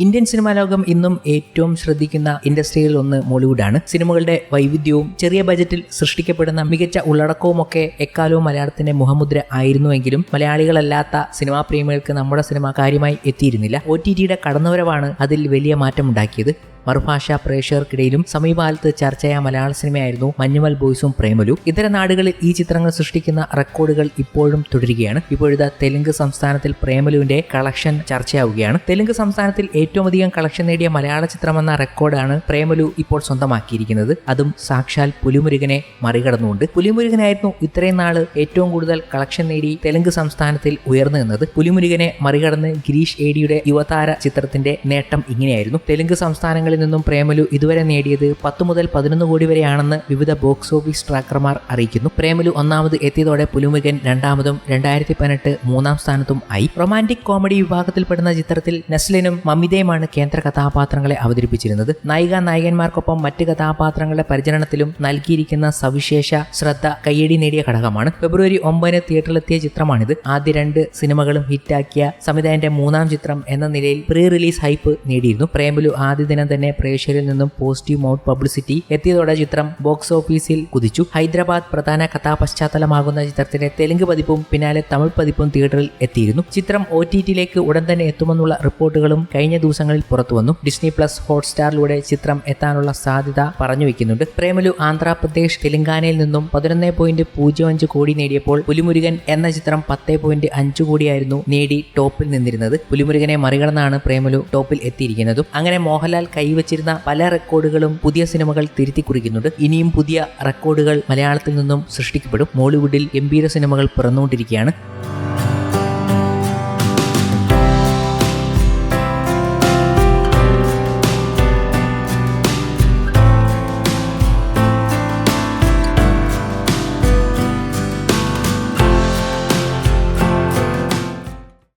Indian cinema ലോകം ഇന്നും ഏറ്റവും ശ്രദ്ധിക്കുന്ന ഇൻഡസ്ട്രിയിൽ ഒന്ന് മോളിവുഡാണ്. സിനിമകളുടെ വൈവിധ്യവും ചെറിയ ബജറ്റിൽ സൃഷ്ടിക്കപ്പെടുന്ന മികച്ച ഉള്ളടക്കവും ഒക്കെ എക്കാലവും മലയാളത്തിന്റെ മുഖമുദ്ര ആയിരുന്നുവെങ്കിലും മലയാളികളല്ലാത്ത സിനിമാ പ്രേമികൾക്ക് നമ്മുടെ സിനിമ കാര്യമായി എത്തിയിരുന്നില്ല. ഒ ടി ടിയുടെ കടന്നുവരവാണ് അതിൽ വലിയ മാറ്റമുണ്ടാക്കിയത്. മറുഭാഷാ പ്രേക്ഷകർക്കിടയിലും സമീപകാലത്ത് ചർച്ചയായ മലയാള സിനിമയായിരുന്നു മഞ്ഞുമൽ ബോയ്സും പ്രേമലു. ഇതര നാടുകളിൽ ഈ ചിത്രങ്ങൾ സൃഷ്ടിക്കുന്ന റെക്കോർഡുകൾ ഇപ്പോഴും തുടരുകയാണ്. ഇപ്പോഴത്തെ തെലുങ്ക് സംസ്ഥാനത്തിൽ പ്രേമലുവിന്റെ കളക്ഷൻ ചർച്ചയാവുകയാണ്. തെലുങ്ക് സംസ്ഥാനത്തിൽ ഏറ്റവും അധികം കളക്ഷൻ നേടിയ മലയാള ചിത്രമെന്ന റെക്കോർഡാണ് പ്രേമലു ഇപ്പോൾ സ്വന്തമാക്കിയിരിക്കുന്നത്. അതും സാക്ഷാൽ പുലിമുരുകനെ മറികടന്നുകൊണ്ട്. പുലിമുരുകനായിരുന്നു ഇത്രയും നാൾ ഏറ്റവും കൂടുതൽ കളക്ഷൻ നേടി തെലുങ്ക് സംസ്ഥാനത്തിൽ ഉയർന്നു നിന്നത്. പുലിമുരുകനെ മറികടന്ന് ഗിരീഷ് ഏഡിയുടെ യുവതാര ചിത്രത്തിന്റെ നേട്ടം ഇങ്ങനെയായിരുന്നു. തെലുങ്ക് സംസ്ഥാനങ്ങളിൽ നിന്നും പ്രേമലു ഇതുവരെ നേടിയത് പത്ത് മുതൽ പതിനൊന്ന് കോടി വരെയാണെന്ന് വിവിധ ബോക്സ് ഓഫീസ് ട്രാക്കർമാർ അറിയിക്കുന്നു. പ്രേമലു ഒന്നാമത് എത്തിയതോടെ പുലുമുകൻ രണ്ടാമതും രണ്ടായിരത്തി പതിനെട്ട് മൂന്നാം സ്ഥാനത്തും ആയി. റൊമാന്റിക് കോമഡി വിഭാഗത്തിൽപ്പെടുന്ന ചിത്രത്തിൽ നസ്ലിനും മമിതയുമാണ് കേന്ദ്ര കഥാപാത്രങ്ങളെ അവതരിപ്പിച്ചിരുന്നത്. നായിക നായകന്മാർക്കൊപ്പം മറ്റ് കഥാപാത്രങ്ങളുടെ പരിചരണത്തിലും നൽകിയിരിക്കുന്ന സവിശേഷ ശ്രദ്ധ കയ്യടി നേടിയ ഘടകമാണ്. ഫെബ്രുവരി ഒമ്പതിന് തിയേറ്ററിലെത്തിയ ചിത്രമാണിത്. ആദ്യ രണ്ട് സിനിമകളും ഹിറ്റാക്കിയ സംവിധായന്റെ മൂന്നാം ചിത്രം എന്ന നിലയിൽ പ്രീ റിലീസ് ഹൈപ്പ് നേടിയിരുന്നു. പ്രേമലു ആദ്യ ദിനം തന്നെ പ്രേക്ഷകരിൽ നിന്നും പോസിറ്റീവ് മൗട്ട് പബ്ലിസിറ്റി എത്തിയതോടെ ചിത്രം ബോക്സ് ഓഫീസിൽ കുതിച്ചു. ഹൈദരാബാദ് പ്രധാന കഥാപശ്ചാത്തലമാകുന്ന ചിത്രത്തിന്റെ തെലുങ്ക് പതിപ്പും പിന്നാലെ തമിഴ് പതിപ്പും തിയേറ്ററിൽ എത്തിയിരുന്നു. ചിത്രം ഒ ടി ടിയിലേക്ക് ഉടൻ തന്നെ എത്തുമെന്നുള്ള റിപ്പോർട്ടുകളും കഴിഞ്ഞ ദിവസങ്ങളിൽ പുറത്തുവന്നു ഡിസ്നി പ്ലസ് ഹോട്ട്സ്റ്റാറിലൂടെ ചിത്രം എത്താനുള്ള സാധ്യത പറഞ്ഞു വെക്കുന്നുണ്ട്. പ്രേമലു ആന്ധ്രാപ്രദേശ് തെലങ്കാനയിൽ നിന്നും പതിനൊന്ന് പോയിന്റ് പൂജ്യം അഞ്ച് കോടി നേടിയപ്പോൾ പുലിമുരുകൻ എന്ന ചിത്രം പത്ത് പോയിന്റ് അഞ്ച് കോടിയായിരുന്നു നേടി ടോപ്പിൽ നിന്നിരുന്നത്. പുലിമുരുകനെ മറികടന്നാണ് പ്രേമലു ടോപ്പിൽ എത്തിയിരിക്കുന്നതും. അങ്ങനെ മോഹൻലാൽ കൈവച്ചിരുന്ന പല റെക്കോർഡുകളും പുതിയ സിനിമകൾ തിരുത്തി കുറിക്കുന്നുണ്ട്. ഇനിയും പുതിയ റെക്കോർഡുകൾ മലയാളത്തിൽ നിന്നും സൃഷ്ടിക്കപ്പെടും. മോളിവുഡിൽ ഗംഭീര സിനിമകൾ പിറന്നുകൊണ്ടിരിക്കുകയാണ്.